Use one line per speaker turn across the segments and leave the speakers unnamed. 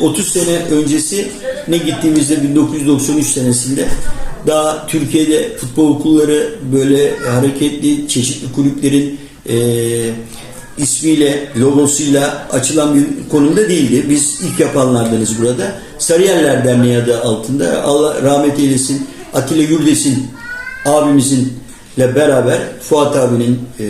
30 sene öncesi ne gittiğimizde 1993 senesinde daha Türkiye'de futbol okulları böyle hareketli çeşitli kulüplerin e, ismiyle, logosuyla açılan bir konumda değildi. Biz ilk yapanlardanız burada. Sarıyerler Derneği adı altında Allah rahmet eylesin Atilla Güldes'in abimizin ile beraber Fuat abinin e,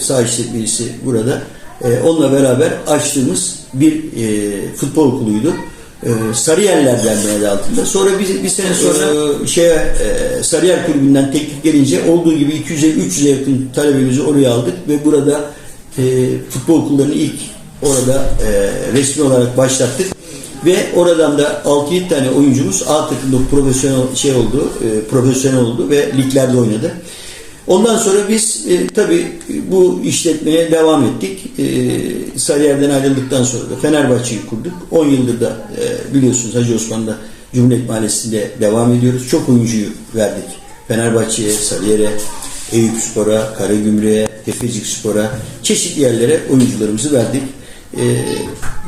sağ işletmecisi burada. E, onunla beraber açtığımız bir e, futbol okuluydu. E, Sarıyerler Derneği altında. Sonra bir, bir sene sonra e, şeye, e, Sarıyer Kulübü'nden teklif gelince olduğu gibi 200'e 300'e yakın talebemizi oraya aldık ve burada e, futbol okullarını ilk orada e, resmi olarak başlattık. Ve oradan da 6-7 tane oyuncumuz A takımda profesyonel şey oldu, e, profesyonel oldu ve liglerde oynadı. Ondan sonra biz e, tabii bu işletmeye devam ettik. E, Sarıyer'den ayrıldıktan sonra da Fenerbahçe'yi kurduk. 10 yıldır da e, biliyorsunuz Hacı Osman'da Cumhuriyet Mahallesi'nde devam ediyoruz. Çok oyuncuyu verdik. Fenerbahçe'ye, Sarıyer'e, Eyüp Spor'a, Karagümrük'e, Tefecik Spor'a, çeşitli yerlere oyuncularımızı verdik. Ee,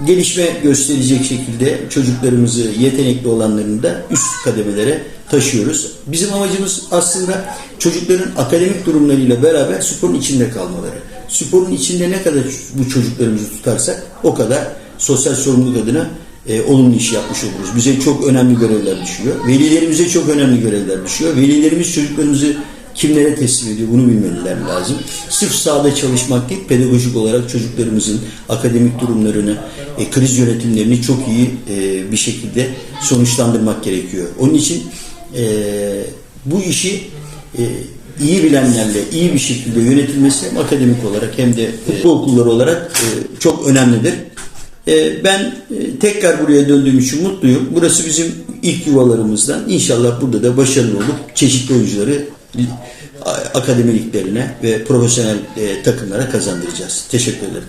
gelişme gösterecek şekilde çocuklarımızı, yetenekli olanlarını da üst kademelere taşıyoruz. Bizim amacımız aslında çocukların akademik durumlarıyla beraber sporun içinde kalmaları. Sporun içinde ne kadar bu çocuklarımızı tutarsak o kadar sosyal sorumluluk adına e, olumlu iş yapmış oluruz. Bize çok önemli görevler düşüyor. Velilerimize çok önemli görevler düşüyor. Velilerimiz çocuklarımızı kimlere teslim ediyor bunu bilmeleri lazım. Sırf sahada çalışmak değil, pedagojik olarak çocuklarımızın akademik durumlarını, e, kriz yönetimlerini çok iyi e, bir şekilde sonuçlandırmak gerekiyor. Onun için e, bu işi e, iyi bilenlerle iyi bir şekilde yönetilmesi hem akademik olarak hem de e, bu okulları olarak e, çok önemlidir. E, ben tekrar buraya döndüğüm için mutluyum. Burası bizim ilk yuvalarımızdan. İnşallah burada da başarılı olup çeşitli oyuncuları akademiliklerine ve profesyonel takımlara kazandıracağız. Teşekkür ederim.